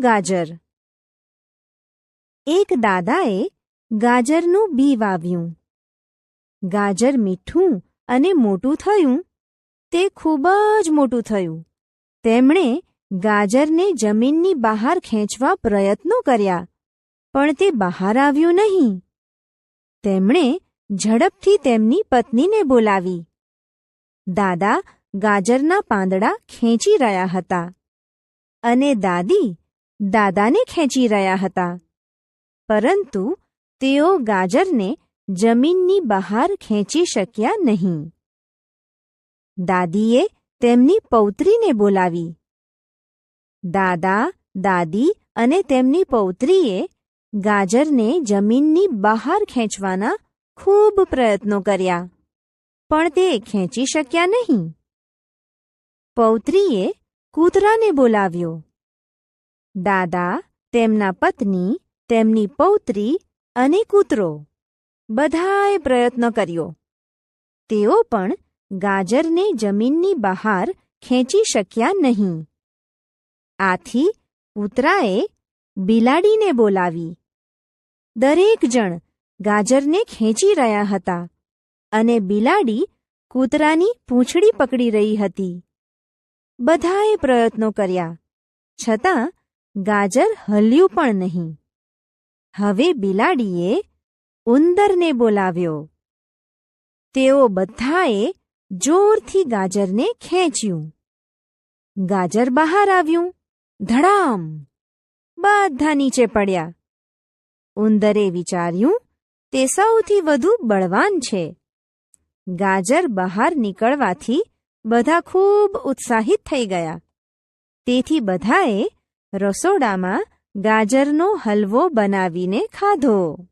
ગાજર. એક દાદાએ ગાજરનું બી વાવ્યું. ગાજર મીઠું અને મોટું થયું. તે ખૂબ જ મોટું થયું. તેમણે ગાજરને જમીનની બહાર ખેંચવા પ્રયત્નો કર્યા, પણ તે બહાર આવ્યું નહીં. તેમણે ઝડપથી તેમની પત્નીને બોલાવી. દાદા ગાજરના પાંદડા ખેંચી રહ્યા હતા. અને દાદી દાદાને ખેંચી રહ્યા હતા. પરંતુ તેઓ ગાજરને જમીનની બહાર ખેંચી શક્યા નહીં. દાદીએ તેમની પૌત્રીને બોલાવી. દાદા, દાદી અને તેમની પૌત્રીએ ગાજરને જમીનની બહાર ખેંચવાના ખૂબ પ્રયત્નો કર્યા, પણ તે ખેંચી શક્યા નહીં. પૌત્રીએ કૂતરાને બોલાવ્યો. દાદા, તેમના પત્ની, તેમની પૌત્રી અને કૂતરો. બધાએ પ્રયત્ન કર્યો. તેઓ પણ ગાજરને જમીનની બહાર ખેંચી શક્યા નહીં. આથી કૂતરાએ બિલાડીને બોલાવી. દરેક જણ ગાજરને ખેંચી રહ્યા હતા અને બિલાડી કૂતરાની પૂંછડી પકડી રહી હતી. બધાએ પ્રયત્નો કર્યા. છતાં ગાજર હલ્યું પણ નહીં. હવે બિલાડીએ ઉંદરને બોલાવ્યો. તેઓ બધાએ જોરથી ગાજરને ખેંચ્યું. ગાજર બહાર આવ્યું. ધડામ! બધા નીચે પડ્યા. ઉંદરે વિચાર્યું, તે સૌથી વધુ બળવાન છે. ગાજર બહાર નીકળવાથી બધા ખૂબ ઉત્સાહિત થઈ ગયા. તેથી બધાએ રસોડામાં ગાજરનો હલવો બનાવીને ખાધો.